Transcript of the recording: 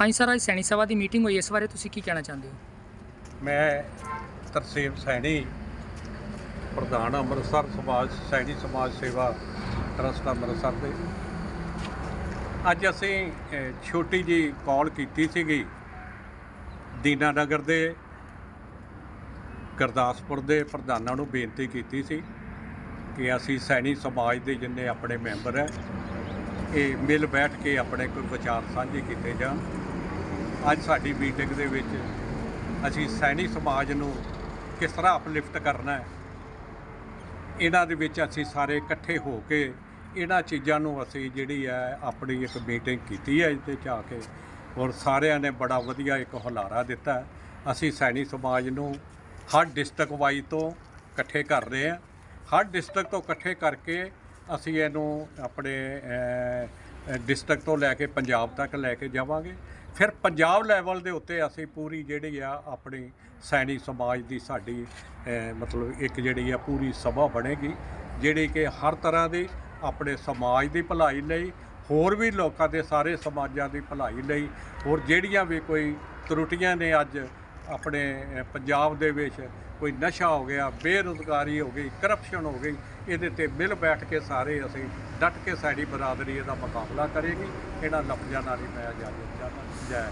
ਹਾਂਜੀ ਸਰ ਅੱਜ ਸੈਣੀ ਸਭਾ ਦੀ ਮੀਟਿੰਗ ਹੋਈ ਇਸ ਬਾਰੇ ਤੁਸੀਂ ਕੀ ਕਹਿਣਾ ਚਾਹੁੰਦੇ ਹੋ? ਮੈਂ ਤਰਸੇਮ ਸੈਣੀ ਪ੍ਰਧਾਨ ਅੰਮ੍ਰਿਤਸਰ ਸਮਾਜ ਸੈਣੀ ਸਮਾਜ ਸੇਵਾ ਟਰਸਟ ਅੰਮ੍ਰਿਤਸਰ ਦੇ। ਅੱਜ ਅਸੀਂ ਅ, ਛੋਟੀ ਜੀ ਕਾਲ ਕੀਤੀ ਸੀਗੀ ਦੀਨਾ ਨਗਰ ਦੇ ਗੁਰਦਾਸਪੁਰ ਦੇ ਪ੍ਰਧਾਨਾਂ ਨੂੰ ਬੇਨਤੀ ਕੀਤੀ ਸੀ ਕਿ ਅਸੀਂ ਸੈਣੀ ਸਮਾਜ ਦੇ ਜਿੰਨੇ ਆਪਣੇ ਮੈਂਬਰ ਹੈ ਇਹ ਮਿਲ ਬੈਠ ਕੇ ਆਪਣੇ ਕੋਈ ਵਿਚਾਰ ਸਾਂਝੇ ਕੀਤੇ ਜਾਣ। ਅੱਜ ਸਾਡੀ ਮੀਟਿੰਗ ਦੇ ਵਿੱਚ ਅਸੀਂ ਸੈਣੀ ਸਮਾਜ ਨੂੰ ਕਿਸ ਤਰ੍ਹਾਂ ਅਪਲਿਫਟ ਕਰਨਾ ਹੈ, ਇਹਨਾਂ ਦੇ ਵਿੱਚ ਅਸੀਂ ਸਾਰੇ ਇਕੱਠੇ ਹੋ ਕੇ ਇਹਨਾਂ ਚੀਜ਼ਾਂ ਨੂੰ ਅਸੀਂ ਜਿਹੜੀ ਹੈ ਆਪਣੀ ਇੱਕ ਮੀਟਿੰਗ ਕੀਤੀ ਹੈ ਇਹਦੇ ਚ ਆ ਕੇ, ਔਰ ਸਾਰਿਆਂ ਨੇ ਬੜਾ ਵਧੀਆ ਇੱਕ ਹੁਲਾਰਾ ਦਿੱਤਾ ਅਸੀਂ ਸੈਣੀ ਸਮਾਜ ਨੂੰ ਹਰ ਡਿਸਟ੍ਰਿਕਟ ਵਾਈਜ਼ ਤੋਂ ਇਕੱਠੇ ਕਰ ਰਹੇ ਹਾਂ। ਹਰ ਡਿਸਟ੍ਰਿਕਟ ਤੋਂ ਇਕੱਠੇ ਕਰਕੇ ਅਸੀਂ ਇਹਨੂੰ ਆਪਣੇ ਡਿਸਟ੍ਰਿਕਟ ਤੋਂ ਲੈ ਕੇ ਪੰਜਾਬ ਤੱਕ ਲੈ ਕੇ ਜਾਵਾਂਗੇ। ਫਿਰ ਪੰਜਾਬ ਲੈਵਲ ਦੇ ਉੱਤੇ ਅਸੀਂ ਪੂਰੀ ਜਿਹੜੀ ਆ ਆਪਣੀ ਸੈਣੀ ਸਮਾਜ ਦੀ ਸਾਡੀ ਮਤਲਬ ਇੱਕ ਜਿਹੜੀ ਆ ਪੂਰੀ ਸਭਾ ਬਣੇਗੀ, ਜਿਹੜੀ ਕਿ ਹਰ ਤਰ੍ਹਾਂ ਦੀ ਆਪਣੇ ਸਮਾਜ ਦੀ ਭਲਾਈ ਲਈ, ਹੋਰ ਵੀ ਲੋਕਾਂ ਦੇ ਸਾਰੇ ਸਮਾਜਾਂ ਦੀ ਭਲਾਈ ਲਈ, ਹੋਰ ਜਿਹੜੀਆਂ ਵੀ ਕੋਈ ਤਰੁੱਟੀਆਂ ਨੇ ਅੱਜ ਆਪਣੇ ਪੰਜਾਬ ਦੇ ਵਿੱਚ ਕੋਈ ਨਸ਼ਾ ਹੋ ਗਿਆ, ਬੇਰੁਜ਼ਗਾਰੀ ਹੋ ਗਈ ਕਰਪਸ਼ਨ ਹੋ ਗਈ, ਇਹਦੇ ਤੇ ਮਿਲ ਬੈਠ ਕੇ ਸਾਰੇ ਅਸੀਂ ਡਟ ਕੇ ਸਾਡੀ ਬਰਾਦਰੀ ਇਹਦਾ ਮੁਕਾਬਲਾ ਕਰੇਗੀ। ਇਹਨਾਂ ਲਫ਼ਜ਼ਾਂ ਨਾਲ ਹੀ ਮੈਂ ਜਾਣਾ ਚਾਹੁੰਦਾ ਜੈ